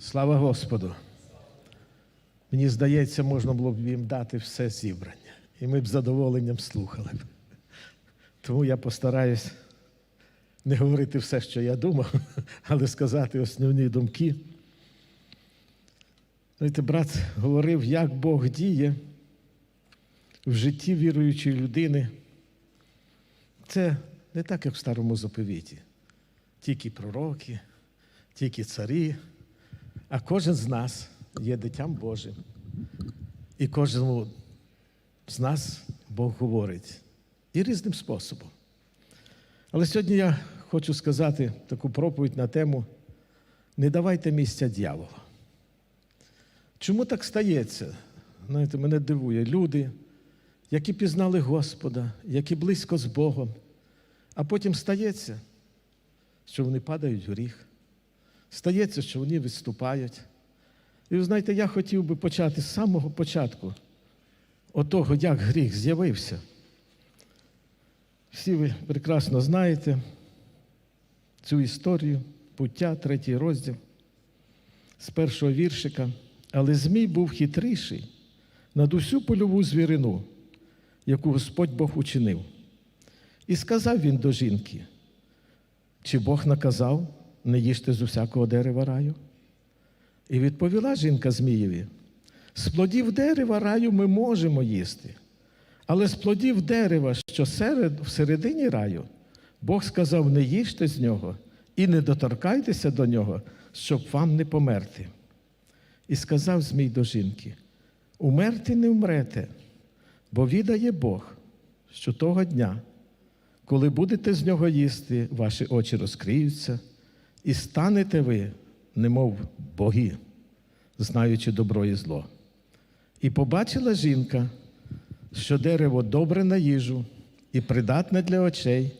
Слава Господу. Мені здається, можна було б їм дати все зібрання. І ми б з задоволенням слухали. Тому я постараюсь не говорити все, що я думав, але сказати основні думки. Знаєте, брат говорив, як Бог діє в житті віруючої людини. Це не так, як в старому заповіті. Тільки пророки, тільки царі, а кожен з нас є дитям Божим. І кожному з нас Бог говорить і різним способом. Але сьогодні я хочу сказати таку проповідь на тему Не давайте місця дьяволу. Чому так стається? Знаєте, мене дивує люди, які пізнали Господа, які близько з Богом, а потім стається, що вони падають в гріх. Стається, що вони відступають. І ви знаєте, я хотів би почати з самого початку, отого, як гріх з'явився. Всі ви прекрасно знаєте цю історію, пуття, третій розділ з першого віршика. Але Змій був хитріший над усю польову звірину, яку Господь Бог учинив. І сказав він до жінки, чи Бог наказав, не їжте з усякого дерева раю? І відповіла жінка Змієві: з плодів дерева раю ми можемо їсти, але з плодів дерева, що серед, всередині раю, Бог сказав: не їжте з нього і не доторкайтеся до нього, щоб вам не померти. І сказав Змій до жінки: умерти не вмрете, бо відає Бог, що того дня, коли будете з нього їсти, ваші очі розкриються, і станете ви, немов боги, знаючи добро і зло. І побачила жінка, що дерево добре на їжу і придатне для очей,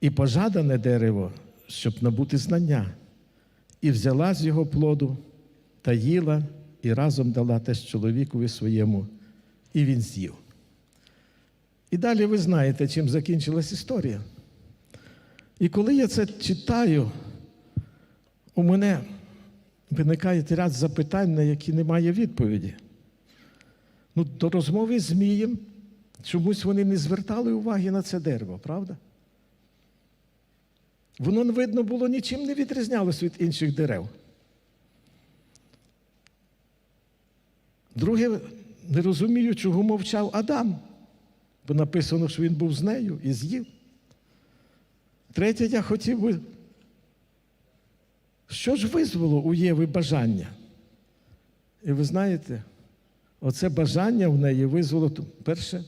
і пожадане дерево, щоб набути знання, і взяла з його плоду та їла, і разом дала теж чоловікові своєму, і він з'їв. І далі ви знаєте, чим закінчилась історія. І коли я це читаю, у мене виникає ряд запитань, на які немає відповіді. Ну, до розмови з Змієм чомусь вони не звертали уваги на це дерево, правда? Воно, видно, було нічим не відрізнялося від інших дерев. Друге, не розумію, чого мовчав Адам, бо написано, що він був з нею і з'їв. Третє, я хотів би, що ж визвало у Єви бажання? І ви знаєте, оце бажання в неї визвало перше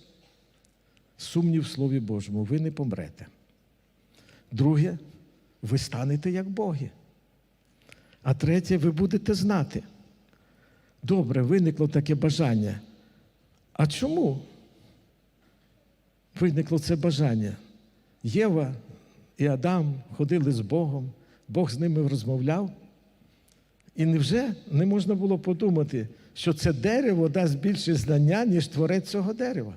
сумнів в Слові Божому. Ви не помрете. Друге, ви станете як боги. А третє, ви будете знати. Добре, виникло таке бажання. А чому виникло це бажання? Єва і Адам ходили з Богом, Бог з ними розмовляв. І невже не можна було подумати, що це дерево дасть більше знання, ніж творець цього дерева?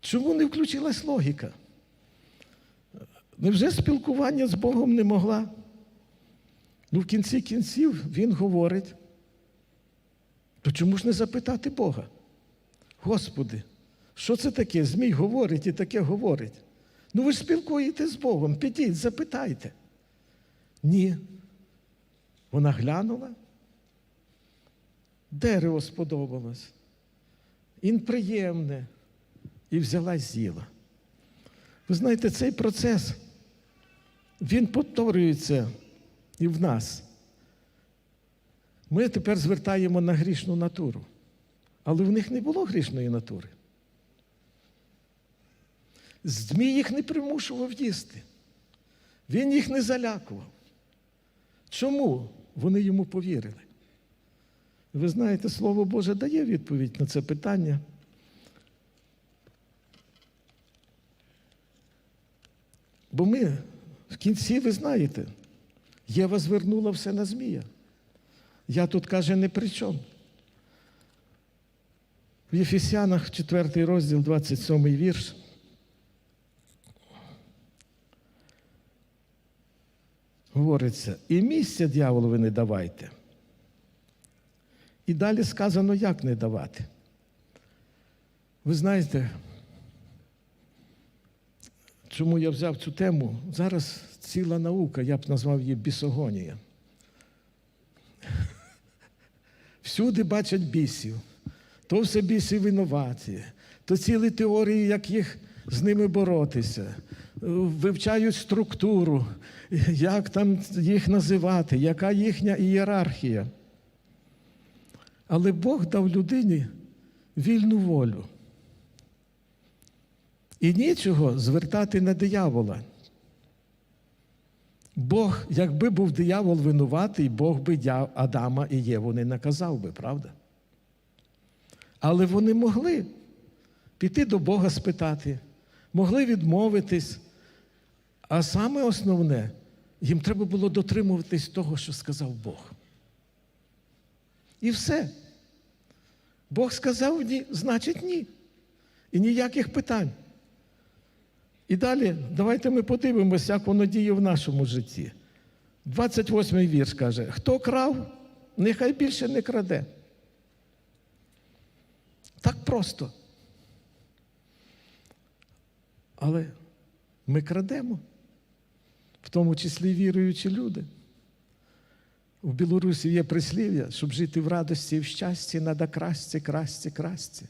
Чому не включилась логіка? Невже спілкування з Богом не могла? Ну, в кінці кінців він говорить. То чому ж не запитати Бога? Господи, що це таке? Змій говорить і таке говорить. Ну ви ж спілкуєтесь з Богом, підіть, запитайте. Ні. Вона глянула. Дерево сподобалось. Він приємне. І взяла з'їла. Ви знаєте, цей процес, він повторюється і в нас. Ми тепер звертаємо на грішну натуру. Але в них не було грішної натури. Змій їх не примушував їсти. Він їх не залякував. Чому вони йому повірили? Ви знаєте, Слово Боже дає відповідь на це питання. Бо ми в кінці, ви знаєте, Єва звернула все на Змія. Я тут каже не при чому. В Єфесянах 4 розділ, 27 вірш. Говориться, і місця дьяволові не давайте. І далі сказано, як не давати. Ви знаєте, чому я взяв цю тему? Зараз ціла наука, я б назвав її бісогонія. Всюди бачать бісів, то все біси винуваті, то цілі теорії, як їх з ними боротися, вивчають структуру, як там їх називати, яка їхня ієрархія. Але Бог дав людині вільну волю. І нічого звертати на диявола. Бог, якби був диявол винуватий, Бог би Адама і Єву не наказав би, правда? Але вони могли піти до Бога спитати, могли відмовитись. А саме основне, їм треба було дотримуватись того, що сказав Бог. І все. Бог сказав ні, значить ні. І ніяких питань. І далі давайте ми подивимося, як воно діє в нашому житті. 28-й вірш каже: хто крав, нехай більше не краде. Так просто. Але ми крадемо, в тому числі віруючі люди. В Білорусі є прислів'я, щоб жити в радості і в щасті, треба красти, красти, красти.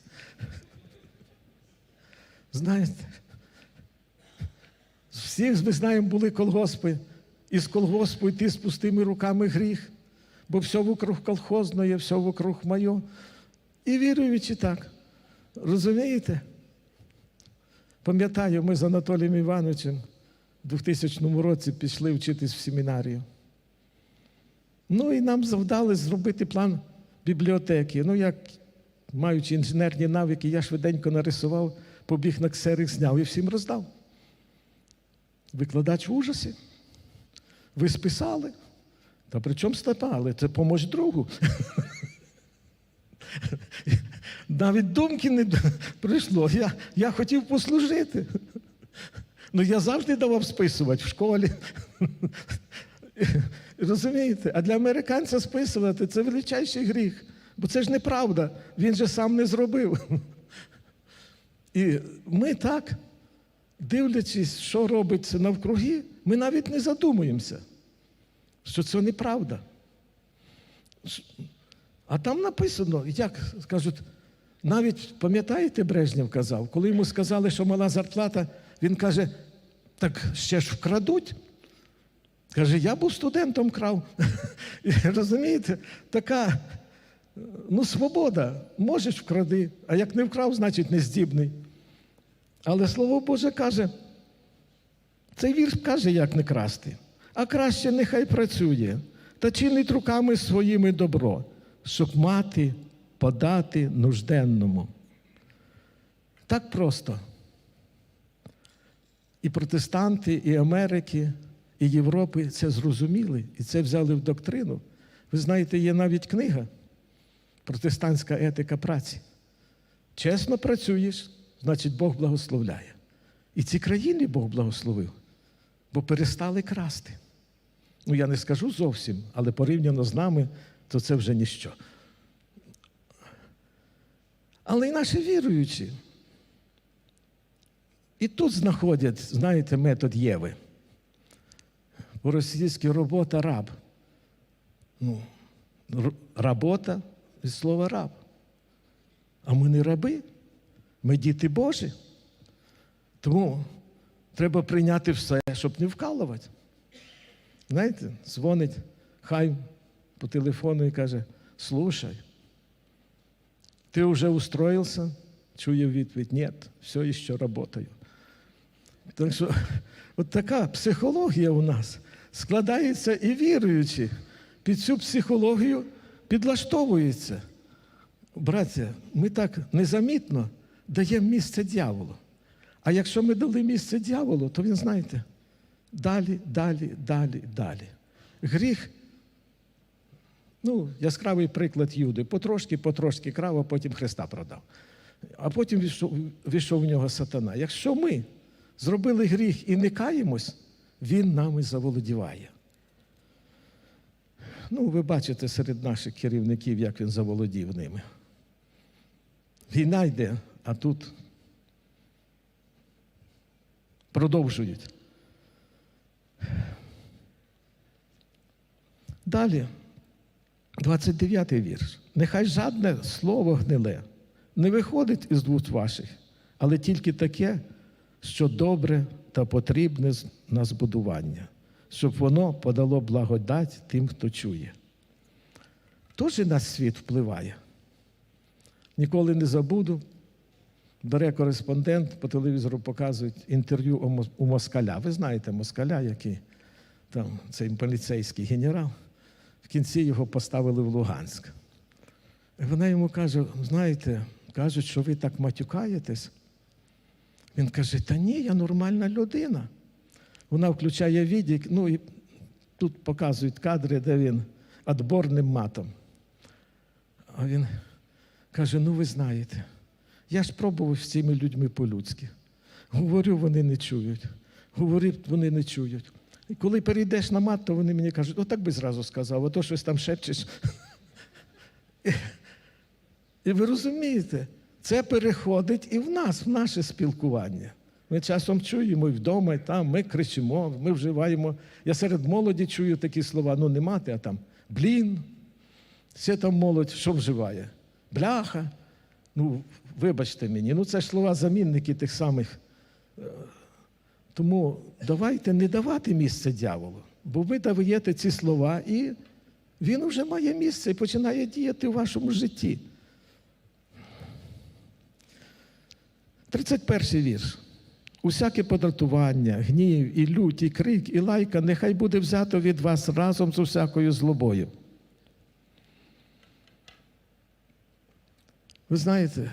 Знаєте, всіх ми знаємо, були колгоспи, і з колгоспу йти з пустими руками гріх, бо все вокруг колхозне, все вокруг моє. І віруючи так. Розумієте? Пам'ятаю, ми з Анатолієм Івановичем 2000 році пішли вчитись в семінарію. Ну і нам завдали зробити план бібліотеки. Ну, як, маючи інженерні навики, я швиденько нарисував, побіг на ксерик, зняв і всім роздав. Викладач в ужасі. Ви списали. Та при чому статали? Це помощ другу. Навіть думки не прийшло. Я, я хотів послужити. Ну я завжди давав списувати в школі. Розумієте? А для американця списувати це величайший гріх. Бо це ж неправда. Він же сам не зробив. І ми так, дивлячись, що робиться навкруги, ми навіть не задумуємося, що це неправда. А там написано, як кажуть, навіть пам'ятаєте, Брежнєв казав, коли йому сказали, що мала зарплата, він каже, так ще ж вкрадуть. Каже, я був студентом крав. Розумієте, така ну, свобода. Можеш вкради, а як не вкрав, значить не здібний. Але Слово Боже каже, цей вірш каже, як не красти, а краще нехай працює та чинить руками своїми добро, щоб мати, подати нужденному. Так просто. І протестанти, і Америки, і Європи це зрозуміли і це взяли в доктрину. Ви знаєте, є навіть книга Протестантська етика праці. Чесно працюєш, значить Бог благословляє. І ці країни Бог благословив, бо перестали красти. Ну, я не скажу зовсім, але порівняно з нами, то це вже ніщо. Але й наші віруючі. І тут знаходять, знаєте, метод Єви. По-російськи робота раб. Ну, робота від слова раб. А ми не раби, ми діти Божі. Тому треба прийняти все, щоб не вкалувати. Знаєте, дзвонить хай по телефону і каже: слушай, ти вже устроївся? Чує відповідь, ні, все ще працюю. Так що от така психологія у нас складається і віруючи, під цю психологію підлаштовується. Браття, ми так незамітно даємо місце дьяволу. А якщо ми дали місце дьяволу, то він, знаєте, далі, далі, далі, далі. Гріх, ну, яскравий приклад Юди. Потрошки, потрошки крав, а потім Христа продав. А потім війшов, війшов в нього сатана. Якщо ми зробили гріх і не каємось, він нами заволодіває. Ну, ви бачите серед наших керівників, як він заволодів ними. Війна йде, а тут продовжують. Далі, 29-й вірш. Нехай жадне слово гниле не виходить із вуст ваших, але тільки таке, що добре та потрібне на збудування, щоб воно подало благодать тим, хто чує. Тож і на світ впливає. Ніколи не забуду. Бере кореспондент, по телевізору показують інтерв'ю у у москаля. Ви знаєте москаля, який там цей поліцейський генерал. В кінці його поставили в Луганськ. І вона йому каже: знаєте, кажуть, що ви так матюкаєтесь. Він каже: Та ні, я нормальна людина. Вона включає відік, ну і тут показують кадри, де він адборним матом. А він каже: ну ви знаєте, я ж пробував з цими людьми по-людськи. Говорю, вони не чують. Говорю, вони не чують. І коли перейдеш на мат, то вони мені кажуть, отак би зразу сказав, а то щось там шепчеш. І- ви розумієте, це переходить і в нас, в наше спілкування. Ми часом чуємо і вдома, і там, ми кричимо, ми вживаємо. Я серед молоді чую такі слова, ну не мати, а там блін. Ще там молодь що вживає? Бляха. Ну, вибачте мені, ну це ж слова замінники тих самих. е, Тому давайте не давати місце дьяволу, бо ви даєте ці слова, і він вже має місце і починає діяти в вашому житті. 31 вірш. Усяке подратування, гнів, і лють, і крик, і лайка нехай буде взято від вас разом з усякою злобою. Ви знаєте,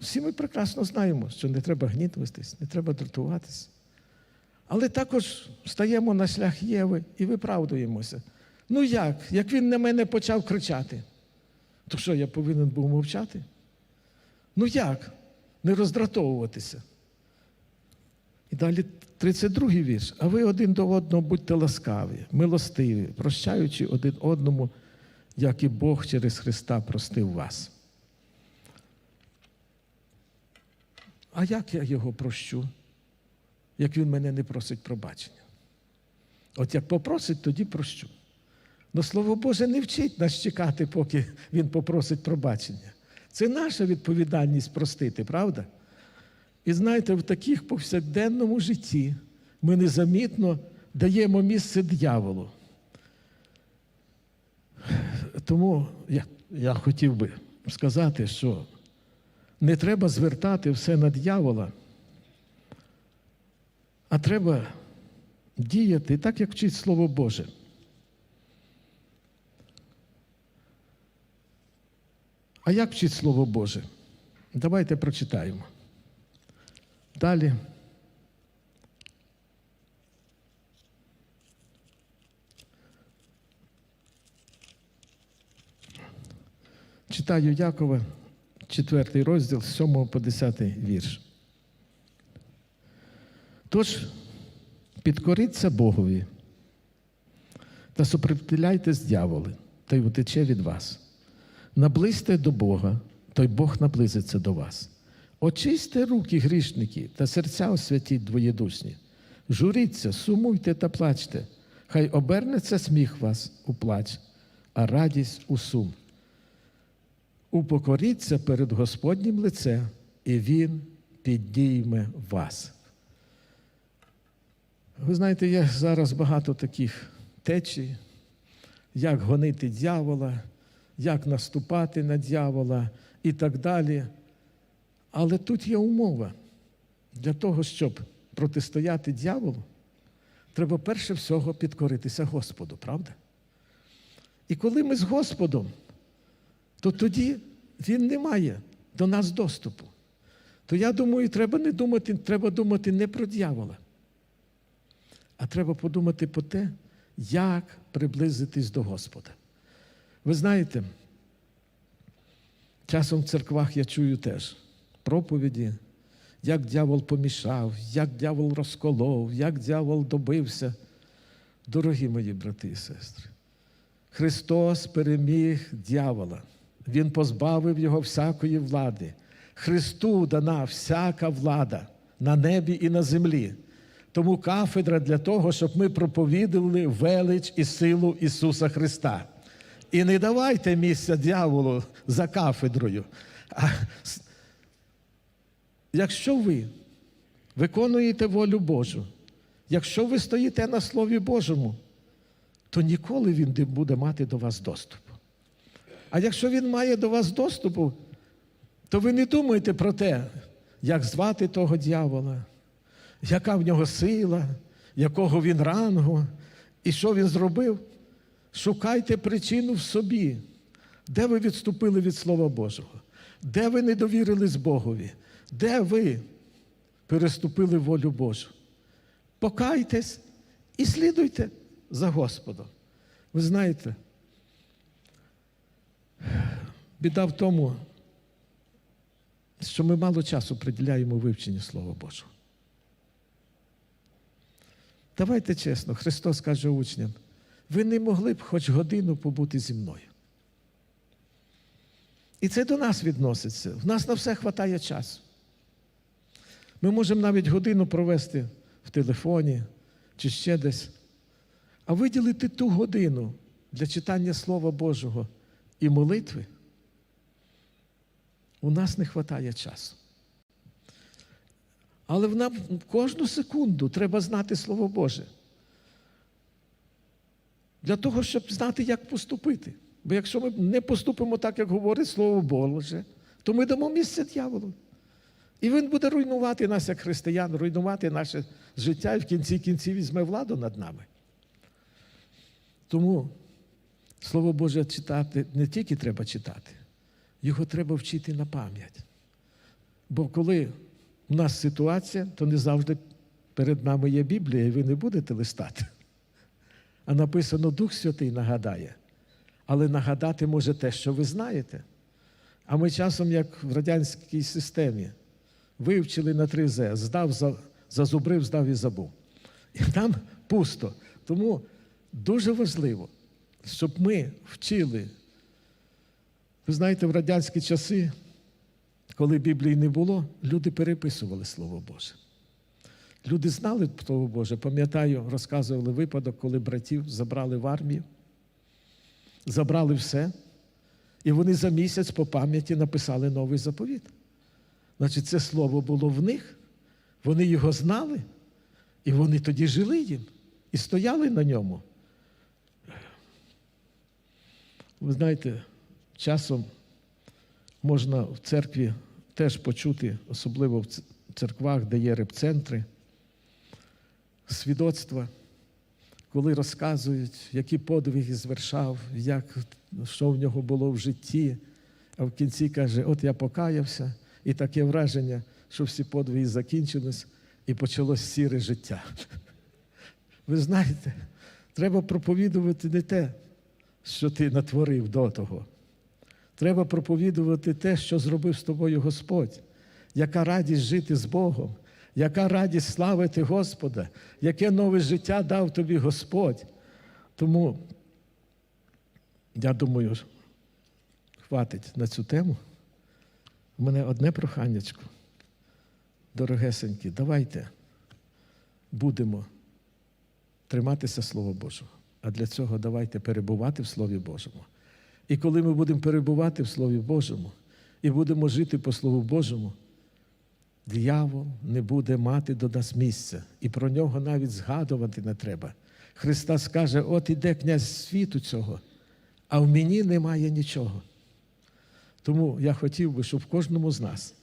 всі ми прекрасно знаємо, що не треба гнітватись, не треба дратуватись. Але також стаємо на шлях Єви і виправдуємося. Ну як? Як він на мене почав кричати, то що я повинен був мовчати? Ну як? Не роздратовуватися. І далі 32-й вірш. А ви один до одного будьте ласкаві, милостиві, прощаючи один одному, як і Бог через Христа простив вас. А як я його прощу, як він мене не просить пробачення? От як попросить, тоді прощу. Но Слово Боже не вчить нас чекати, поки Він попросить пробачення. Це наша відповідальність простити, правда? І знаєте, в таких повсякденному житті ми незамітно даємо місце дьяволу. Тому я, я хотів би сказати, що не треба звертати все на дьявола, а треба діяти так, як вчить Слово Боже. А як вчить Слово Боже? Давайте прочитаємо. Далі. Читаю Якова, 4 розділ, з 7 по 10 вірш. Тож, підкоріться Богові та супротивляйтесь дьяволу, та й утече від вас. Наблизьте до Бога, то й Бог наблизиться до вас. Очисьте руки грішники та серця освятіть двоєдушні. Журіться, сумуйте та плачте, хай обернеться сміх вас у плач, а радість у сум. Упокоріться перед Господнім лицем, і Він підійме вас. Ви знаєте, є зараз багато таких течій, як гонити дьявола, як наступати на дьявола і так далі. Але тут є умова. Для того, щоб протистояти дьяволу, треба перше всього підкоритися Господу, правда? І коли ми з Господом, то тоді Він не має до нас доступу. То я думаю, треба не думати, треба думати не про дьявола, а треба подумати про те, як приблизитись до Господа. Ви знаєте, часом в церквах я чую теж проповіді, як дьявол помішав, як дьявол розколов, як дьявол добився. Дорогі мої брати і сестри, Христос переміг дьявола. Він позбавив його всякої влади. Христу дана всяка влада на небі і на землі. Тому кафедра для того, щоб ми проповідували велич і силу Ісуса Христа. І не давайте місця дьяволу за кафедрою. А якщо ви виконуєте волю Божу, якщо ви стоїте на Слові Божому, то ніколи він не буде мати до вас доступу. А якщо він має до вас доступу, то ви не думайте про те, як звати того дьявола, яка в нього сила, якого він рангу, і що він зробив. Шукайте причину в собі, де ви відступили від Слова Божого, де ви не довірились Богові, де ви переступили волю Божу. Покайтесь і слідуйте за Господом. Ви знаєте, біда в тому, що ми мало часу приділяємо вивченню Слова Божого. Давайте чесно, Христос каже учням, ви не могли б хоч годину побути зі мною. І це до нас відноситься. В нас на все вистачає часу. Ми можемо навіть годину провести в телефоні чи ще десь, а виділити ту годину для читання Слова Божого і молитви. У нас не вистачає часу. Але в нам кожну секунду треба знати Слово Боже. Для того, щоб знати, як поступити. Бо якщо ми не поступимо так, як говорить Слово Боже, то ми дамо місце дьяволу. І він буде руйнувати нас як християн, руйнувати наше життя і в кінці кінців візьме владу над нами. Тому Слово Боже читати не тільки треба читати, його треба вчити на пам'ять. Бо коли у нас ситуація, то не завжди перед нами є Біблія, і ви не будете листати. А написано Дух Святий нагадає. Але нагадати може те, що ви знаєте. А ми часом, як в радянській системі, вивчили на 3З, здав, зазубрив, здав і забув. І там пусто. Тому дуже важливо, щоб ми вчили. Ви знаєте, в радянські часи, коли Біблії не було, люди переписували Слово Боже. Люди знали Слово Боже. Пам'ятаю, розказували випадок, коли братів забрали в армію, забрали все, і вони за місяць по пам'яті написали новий заповіт. Значить, це слово було в них, вони його знали, і вони тоді жили їм і стояли на ньому. Ви знаєте, часом можна в церкві теж почути, особливо в церквах, де є репцентри, свідоцтва, коли розказують, які подвиги звершав, як, що в нього було в житті, а в кінці каже, от я покаявся, і таке враження, що всі подвиги закінчились і почалось сіре життя. Ви знаєте, треба проповідувати не те, що ти натворив до того. Треба проповідувати те, що зробив з тобою Господь. Яка радість жити з Богом, яка радість славити Господа, яке нове життя дав тобі Господь. Тому я думаю, хватить на цю тему. У мене одне проханнячко. Дорогесенькі, давайте будемо триматися Слова Божого. А для цього давайте перебувати в Слові Божому. І коли ми будемо перебувати в Слові Божому і будемо жити по Слову Божому, диявол не буде мати до нас місця. І про нього навіть згадувати не треба. Христос скаже: от іде князь світу цього, а в мені немає нічого. Тому я хотів би, щоб в кожному з нас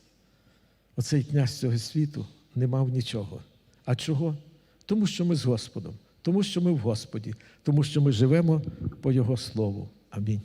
оцей князь цього світу не мав нічого. А чого? Тому що ми з Господом, тому що ми в Господі, тому що ми живемо по Його Слову. Амінь.